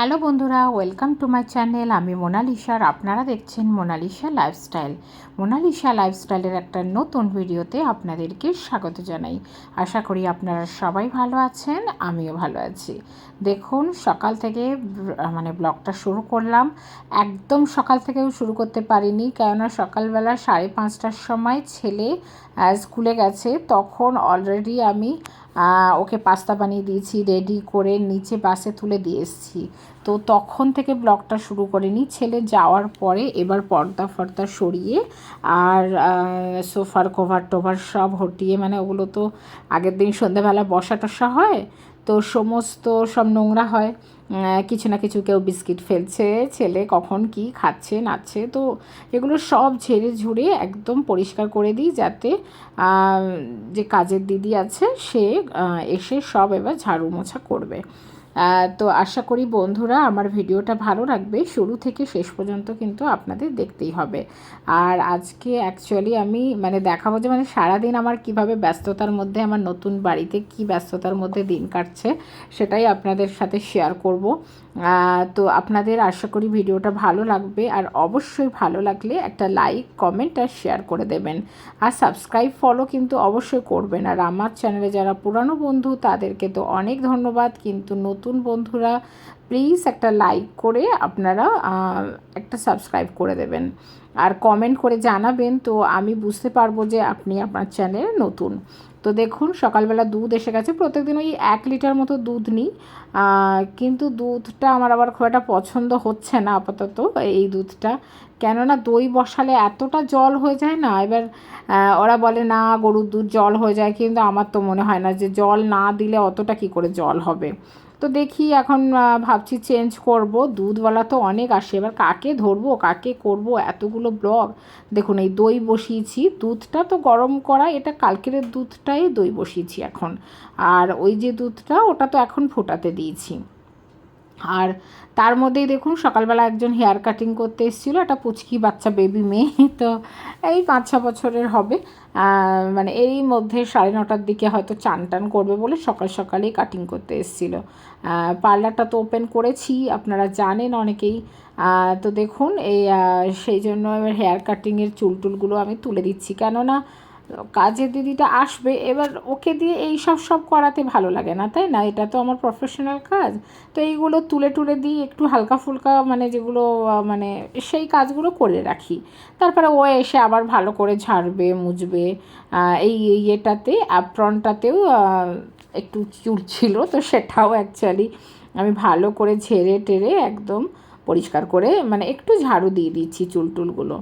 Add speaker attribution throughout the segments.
Speaker 1: Hello বন্ধুরা, welcome to my channel. আমি মোনালিসার আপনারা দেখছেন মোনালিসা লাইফস্টাইল। মোনালিসা লাইফস্টাইলের একটা নতুন ভিডিওতে আপনাদেরকে স্বাগত জানাই। আশা করি আপনারা সবাই ভালো আছেন, আমিও ভালো আছি। দেখুন, সকাল থেকে মানে ব্লগটা শুরু করলাম। একদম সকাল থেকেও শুরু করতে পারিনি, কেননা সকালবেলা সাড়ে পাঁচটার সময় ছেলে স্কুলে গেছে। তখন অলরেডি আমি ওকে পাস্তা বানিয়ে দিয়েছি রেডি করে নিচে বাসে তুলে দিয়ে এসেছি। তো তখন থেকে ব্লগটা শুরু করিনি। ছেলে যাওয়ার পরে এবার পর্দা ফর্দা সরিয়ে আর সোফার কভার টোভার সব হটিয়ে মানে ওগুলো তো আগের দিন সন্ধ্যেবেলা বসা টসা হয়, তো সমস্ত সব নোংরা হয়। কিছু না কিছু কেউ বিস্কিট ফেলছে, ছেলে কখন কি খাচ্ছে, নাচ্ছে, তো এগুলো সব ঝেড়ে ঝুড়ে একদম পরিষ্কার করে দিই যাতে যে কাজের দিদি আছে সে এসে সব এবার ঝাড়ু মোছা করবে। তো আশা করি বন্ধুরা আমার ভিডিওটা ভালো লাগবে। শুরু থেকে শেষ পর্যন্ত কিন্তু আপনাদের দেখতেই হবে। আর আজকে অ্যাকচুয়ালি আমি মানে দেখাবো যে মানে সারাদিন আমার কীভাবে ব্যস্ততার মধ্যে আমার নতুন বাড়িতে কি ব্যস্ততার মধ্যে দিন কাটছে সেটাই আপনাদের সাথে শেয়ার করব। তো আপনাদের আশা করি ভিডিওটা ভালো লাগবে। আর অবশ্যই ভালো লাগলে একটা লাইক কমেন্ট আর শেয়ার করে দেবেন। আর সাবস্ক্রাইব ফলো কিন্তু অবশ্যই করবেন। আর আমার চ্যানেলে যারা পুরানো বন্ধু, তাদেরকে তো অনেক ধন্যবাদ। কিন্তু নতুন বন্ধুরা প্লিজ একটা লাইক করে আপনারা একটা সাবস্ক্রাইব করে দেবেন। আর কমেন্ট করে জানাবেন, তো আমি বুঝতে পারব যে আপনি আপনার চ্যানেলে নতুন। তো দেখুন, সকালবেলা দুধ এসে গেছে। প্রত্যেক দিন ওই এক লিটার মতো দুধ নিই। কিন্তু দুধটা আমার আবার খুব একটা পছন্দ হচ্ছে না আপাতত এই দুধটা। কেননা দই বসালে এতটা জল হয়ে যায় না, এবার ওরা বলে, না, গরুর দুধ জল হয়ে যায়। কিন্তু আমার তো মনে হয় না যে জল না দিলে অতটা কি করে জল হবে? তো দেখি এখন ভাবছি চেঞ্জ করব। দুধওয়ালা তো অনেক আসে। এবার কাকে ধরবো, কাকে করব, এতগুলো ব্লগ দেখুন, এই দই বসিয়েছি। দুধটা তো গরম করা, এটা কালকের দুধটাই দই বসিয়েছি এখন। আর ওই যে দুধটা, ওটা তো এখন ফোটাতে দিয়েছি। আর তার মধ্যেই দেখুন সকালবেলা একজন হেয়ার কাটিং করতে এসেছিল, একটা পুচকি বাচ্চা বেবি মেয়ে, তো এই পাঁচ, ছ বছরের হবে। মানে এই মধ্যে সাড়ে নটার দিকে হয়তো চান টান করবে বলে সকাল সকালেই কাটিং করতে এসেছিল। পার্লারটা তো ওপেন করেছি, আপনারা জানেন অনেকেই। তো দেখুন, এই সেই জন্য এবার হেয়ার কাটিংয়ের চুল টুলগুলো আমি তুলে দিচ্ছি। কেননা কাজের দিদিটা আসবে, এবার ওকে দিয়ে এই সব সব করাতে ভালো লাগে না, তাই না? এটা তো আমার প্রফেশনাল কাজ। তো এইগুলো তুলে টুলে দিই একটু হালকা ফুলকা মানে যেগুলো মানে সেই কাজগুলো করে রাখি। তারপরে ও এসে আবার ভালো করে ঝাড়বে মুছবে এই ইয়েটাতে অ্যাপ্রনটাতেও একটু চুল ছিল, তো সেটাও অ্যাকচুয়ালি আমি ভালো করে ঝেড়ে টেরে একদম পরিষ্কার করে মানে একটু ঝাড়ু দিয়ে দিচ্ছি চুলটুলগুলো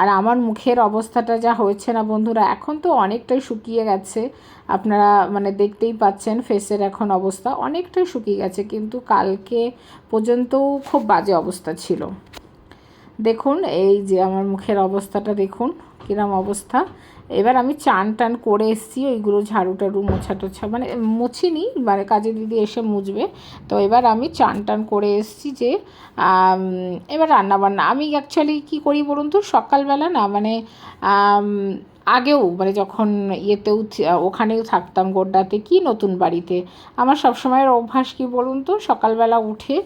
Speaker 1: আর আমার মুখের অবস্থাটা যা হয়েছে না বন্ধুরা, এখন তো অনেকটাই শুকিয়ে গেছে। আপনারা মানে দেখতেই পাচ্ছেন ফেসের এখন অবস্থা অনেকটাই শুকিয়ে গেছে, কিন্তু কালকে পর্যন্তও খুব বাজে অবস্থা ছিল। দেখুন, এই যে আমার মুখের অবস্থাটা দেখুন, কিরম অবস্থা। এবার আমি চান টান করে এসেছি, ওইগুলো ঝাড়ু টাড়ু, মোছা টোছা মানে মুছিনি মানে কাজে দিদি এসে মুছবে। তো এবার আমি চান টান করে এসেছি যে এবার রান্নাবান্না। আমি অ্যাকচুয়ালি কী করি বলুন তো, সকালবেলা না মানে আগেও মানে যখন ইয়েতেও ওখানেও থাকতাম গোড্ডাতে, কি নতুন বাড়িতে? আমার সবসময়ের অভ্যাস কি বলুন তো? সকালবেলা উঠে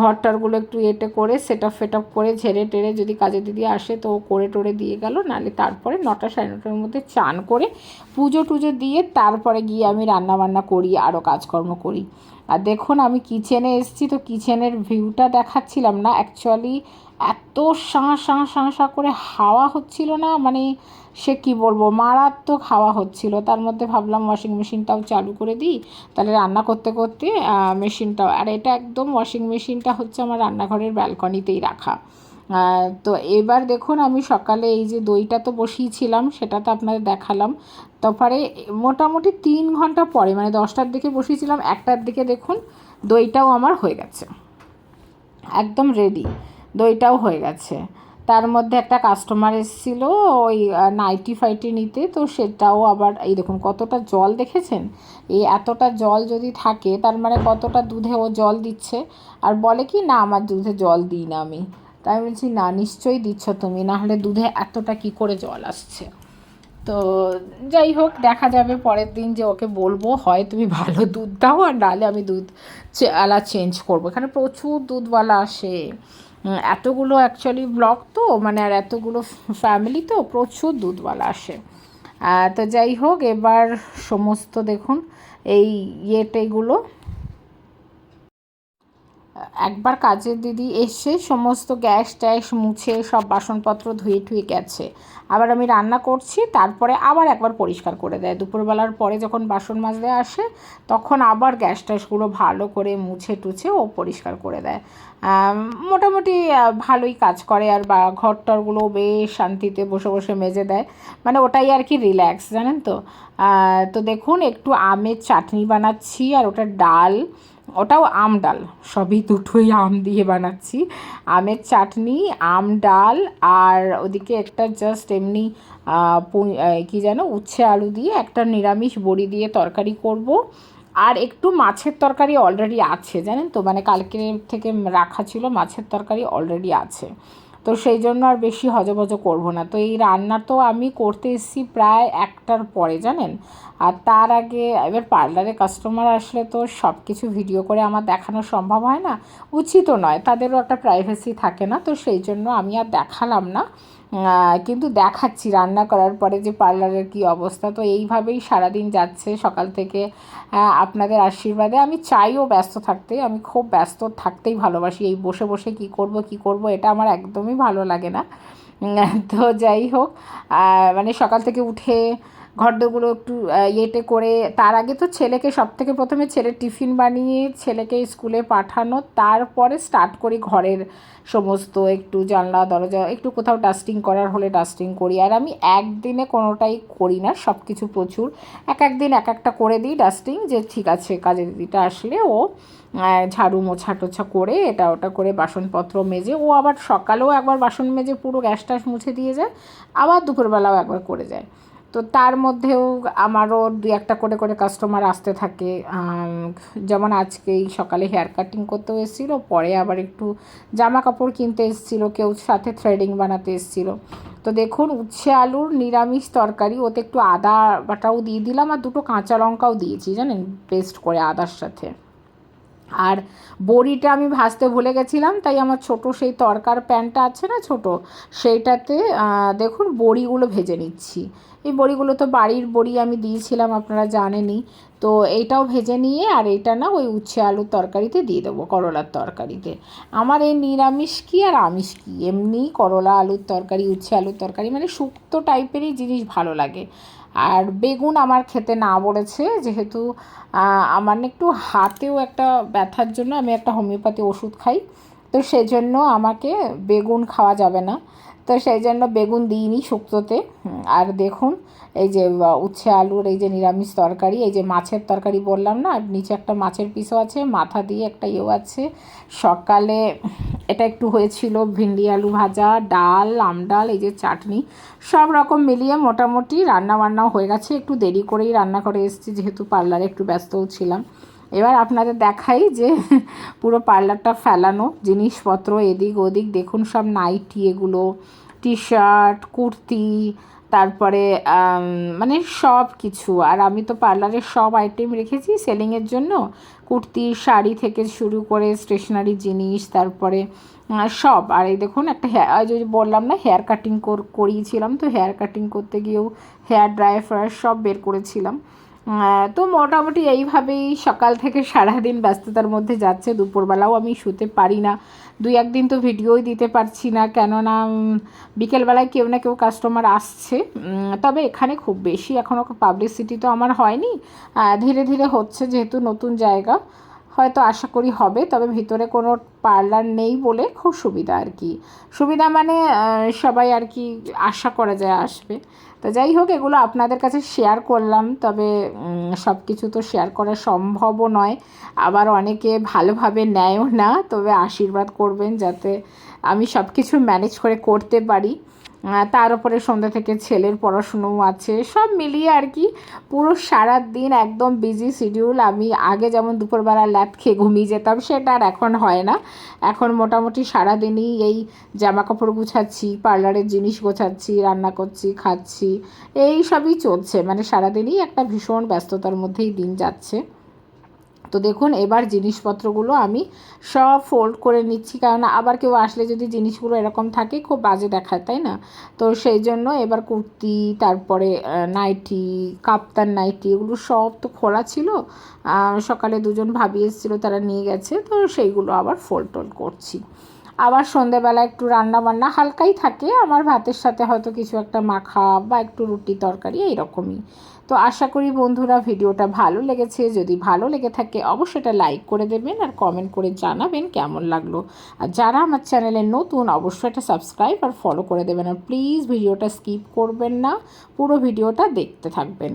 Speaker 1: ঘরটারগুলো একটু এটে করে সেট আপ ফেট আপ করে, ঝেড়ে টেরে যদি কাজে দিদি আসে তো করে টোরে দিয়ে গেল নাহলে তারপরে নটা সাড়ে নটার মধ্যে চান করে পুজো টুজো দিয়ে তারপরে গিয়ে আমি রান্না বান্না করি, আরও কাজকর্ম করি। আর দেখুন, আমি কিচেনে এসেছি তো কিচেনের ভিউটা দেখাচ্ছিলাম না। অ্যাকচুয়ালি এত সাঁ সাঁ সাঁ শাঁ করে হাওয়া হচ্ছিল না মানে সে কি বলব, মারাত্মক হাওয়া হচ্ছিল। তার মধ্যে ভাবলাম ওয়াশিং মেশিনটাও চালু করে দিই, তাহলে রান্না করতে করতে মেশিনটাও আর এটা একদম ওয়াশিং মেশিনটা হচ্ছে আমার রান্নাঘরের ব্যালকনিতেই রাখা। তো এবার দেখুন আমি সকালে এই যে দইটা তো বসিয়েছিলাম, সেটা তো আপনাদের দেখালাম। তারপরে মোটামুটি তিন ঘণ্টা পরে মানে দশটার দিকে বসিয়েছিলাম, একটার দিকে দেখুন দইটাও আমার হয়ে গেছে। একদম রেডি দইটাও হয়ে গেছে। তার মধ্যে একটা কাস্টমার এসেছিল, ওই নাইটি ফাইটি নিতে, তো সেটাও আবার, এই দেখুন কতটা জল দেখেছেন? এই এতটা জল যদি থাকে, তার মানে কতটা দুধে ও জল দিচ্ছে? আর বলে কি, না, আমার দুধে জল দিই না আমি। তাই বলছি, না, নিশ্চয়ই দিচ্ছ তুমি না হলে দুধে এতটা কি করে জল আসছে? তো যাই হোক, দেখা যাবে পরের দিন যে ওকে বলব, হয় তুমি ভালো দুধ দাও, আর নাহলে আমি দুধ আলা চেঞ্জ করব। এখানে প্রচুর দুধওয়ালা আসে। এতগুলো অ্যাকচুয়ালি ব্লক তো মানে আর এতগুলো ফ্যামিলি তো, প্রচুর দুধওয়ালা আসে। তো যাই হোক, এবার সমস্ত দেখুন, এই ইয়েটেগুলো একবার কাজের দিদি এসে সমস্ত গ্যাস ট্যাস মুছে সব বাসনপত্র ধুয়ে টুয়ে গেছে। আবার আমি রান্না করছি, তারপরে আবার একবার পরিষ্কার করে দেয়। দুপুরবেলার পরে যখন বাসন মাজতে আসে, তখন আবার গ্যাস ট্যাসগুলো ভালো করে মুছে টুছে ও পরিষ্কার করে দেয়। মোটামুটি ভালোই কাজ করে আর বা ঘর টরগুলো বেশ শান্তিতে বসে বসে মেজে দেয়। মানে ওটাই আর কি রিল্যাক্স জানেন তো? তো দেখুন, একটু আমের চাটনি বানাচ্ছি আর ওটা ডাল ওটাও আম ডাল। সবই দুটোই আম দিয়ে বানাচ্ছি। আমের চাটনি, আম ডাল আর ওদিকে একটা জাস্ট এমনি কি যেন, উচ্ছে আলু দিয়ে একটা নিরামিষ বড়ি দিয়ে তরকারি করব। আর একটু মাছের তরকারি অলরেডি আছে, জানেন তো? মানে কালকে থেকে রাখা ছিল, মাছের তরকারি অলরেডি আছে। তো সেই জন্য আর বেশি হজবজ করব না। তো এই রান্না তো আমি করতে এসেছি প্রায় একটার পরে, জানেন? আর তার আগে এবার পার্লারে কাস্টমার আসলে তো সব কিছু ভিডিও করে আমার দেখানো সম্ভব হয় না, উচিত নয়। তাদেরও একটা প্রাইভেসি থাকে না, তো সেই জন্য আমি আর দেখালাম না। কিন্তু দেখাচ্ছি রান্না করার পরে যে পার্লারের কি অবস্থা। তো এইভাবেই সারাদিন যাচ্ছে সকাল থেকে। আপনাদের আশীর্বাদে আমি চাইও ব্যস্ত থাকতে। আমি খুব ব্যস্ত থাকতেই ভালোবাসি। এই বসে বসে কি করব কি করব, এটা আমার একদমই ভালো লাগে না। তো যাই হোক মানে সকাল থেকে উঠে ঘরদোরগুলো একটু ইয়েতে করে, তার আগে তো ছেলেকে সব থেকে প্রথমে ছেলের টিফিন বানিয়ে ছেলেকে স্কুলে পাঠানো, তারপরে স্টার্ট করি ঘরের সমস্ত একটু জানলা, দরজা, একটু কোথাও ডাস্টিং করার হলে ডাস্টিং করি। আর আমি একদিনে কোনোটাই করি না সব কিছু প্রচুর। এক এক দিন এক একটা করে দিই ডাস্টিং যে ঠিক আছে কাজের দিদিটা আসলে ও ঝাড়ু মোছা টোছা করে এটা ওটা করে বাসনপত্র মেজে, ও আবার সকালেও একবার বাসন মেজে পুরো গ্যাস টাস মুছে দিয়ে যায়, আবার দুপুরবেলাও একবার করে যায়। তো তার মধ্যেও আমারও দু একটা করে করে কাস্টমার আসতে থাকে। যেমন আজকেই সকালে হেয়ার কাটিং করতেও এসেছিল, পরে আবার একটু জামা কাপড় কিনতে এসেছিল, কেউ সাথে থ্রেডিং বানাতে এসেছিল। তো দেখুন, উচ্ছে, আলুর নিরামিষ তরকারি, ওতে একটু আদা বাটাও দিয়ে দিলাম, আর দুটো কাঁচা লঙ্কাও দিয়েছি, জানেন পেস্ট করে আদার সাথে। আর বড়িটা আমি ভাজতে ভুলে গেছিলাম, তাই আমার ছোট সেই তরকার প্যানটা আছে না ছোট, সেইটাতে দেখুন, বড়িগুলো ভেজে নিচ্ছি। এই বড়িগুলো তো বাড়ির বড়ি আমি দিয়েছিলাম, আপনারা জানেনই। তো এইটাও ভেজে নিয়ে আর এটা না ওই উচ্ছে আলুর তরকারিতে দিয়ে দেবো, করলার তরকারিতে। আমার এই নিরামিষ কি আর আমিষ কি? এমনি করলা আলুর তরকারি, উচ্ছে আলুর তরকারি মানে শুক্তো টাইপেরই জিনিস ভালো লাগে। আর বেগুন আমার খেতে না বলেছে, যেহেতু আমার একটু হাতেও একটা ব্যথার জন্য আমি একটা হোমিওপ্যাথি ওষুধ খাই। তো সেজন্য আমাকে বেগুন খাওয়া যাবে না। তো সেই জন্য বেগুন দিইনি শুক্তোতে। আর দেখুন, এই যে উচ্ছে আলুর এই যে নিরামিষ তরকারি, এই যে মাছের তরকারি বললাম না, আর নিচে একটা মাছের পিসও আছে, মাথা দিয়ে একটা ইয়েও আছে। সকালে এটা একটু হয়েছিল ভিন্ডি আলু ভাজা, ডাল, আম ডাল, এই যে চাটনি, সব রকম মিলিয়ে মোটামুটি রান্না বান্নাও হয়ে গেছে। একটু দেরি করেই রান্না করে এসেছি, যেহেতু পার্লারে একটু ব্যস্তও ছিলাম। এবার আপনাদের দেখাই যে পুরো পার্লারটা ফেলানো, জিনিসপত্র এদিক ওদিক দেখুন সব নাইটি এগুলো টি শার্ট কুর্তি, তারপরে মানে সব কিছু। আর আমি তো পার্লারের সব আইটেম রেখেছি সেলিংয়ের জন্য। কুর্তি, শাড়ি থেকে শুরু করে স্টেশনারি জিনিস, তারপরে সব। আর এই দেখুন একটা হেয়ার যে বললাম না হেয়ার কাটিং করিয়েছিলাম তো হেয়ার কাটিং করতে গিয়েও হেয়ার ড্রায়ার ফ্রায়ার সব বের করেছিলাম। তো মোটামুটি এইভাবেই সকাল থেকে সারাদিন ব্যস্ততার মধ্যে যাচ্ছে। দুপুরবেলাও আমি শুতে পারি না। দুই একদিন তো ভিডিওই দিতে পারছি না। কেননা বিকেলবেলায় কেউ না কেউ কাস্টমার আসছে। তবে এখানে খুব বেশি এখনও পাবলিসিটি তো আমার হয়নি। ধীরে ধীরে হচ্ছে যেহেতু নতুন জায়গা। হয়তো আশা করি হবে, তবে ভিতরে কোনো পার্লার নেই বলে খুব সুবিধা আর কি। সুবিধা মানে সবাই আর কি আশা করা যায় আসবে। তো যাই হোক, এগুলো আপনাদের কাছে শেয়ার করলাম, তবে সব কিছু তো শেয়ার করা সম্ভবও নয়। আবার অনেকে ভালোভাবে নেয়ও না, তবে আশীর্বাদ করবেন যাতে আমি সব কিছু ম্যানেজ করে করতে পারি। তার উপরে সন্ধ্যা থেকে ছেলের পড়াশুনোও আছে। সব মিলিয়ে আর কি পুরো সারা দিন একদম বিজি শিডিউল আমি আগে যেমন দুপুরবেলা ল্যাদ খেয়ে ঘুমিয়ে যেতাম, সেটা আর এখন হয় না। এখন মোটামুটি সারাদিনই এই জামা কাপড় গুছাচ্ছি, পার্লারের জিনিস গোছাচ্ছি, রান্না করছি, খাচ্ছি। এই সবই চলছে। মানে সারাদিনই একটা ভীষণ ব্যস্ততার মধ্যেই দিন যাচ্ছে। তো দেখুন, এবার জিনিসপত্রগুলো আমি সব ফোল্ড করে নিচ্ছি। কারণ আবার কেউ আসলে যদি জিনিসগুলো এরকম থাকে, খুব বাজে দেখায়, তাই না? তো সেই জন্য এবার কুর্তি, তারপরে নাইটি, কাপ্তান নাইটি, এগুলো সব তো খোলা ছিল। সকালে দুজন ভাবি এসেছিল, তারা নিয়ে গেছে, তো সেইগুলো আবার ফোল্ড টোল্ড করছি। আবার সন্ধেবেলা একটু রান্না বান্না হালকাই থাকে, আমার ভাতের সাথে হয়তো কিছু একটা মাখা বা একটু রুটি তরকারি এইরকমই। তো আশা করি বন্ধুরা ভিডিওটা ভালো লেগেছে, যদি ভালো লেগে থাকে অবশ্যই এটা লাইক করে দেবেন আর কমেন্ট করে জানাবেন কেমন লাগল। আর যারা আমার চ্যানেলে নতুন অবশ্যই এটা সাবস্ক্রাইব আর ফলো করে দেবেন আর প্লিজ ভিডিওটা স্কিপ করবেন না, পুরো ভিডিওটা দেখতে থাকবেন।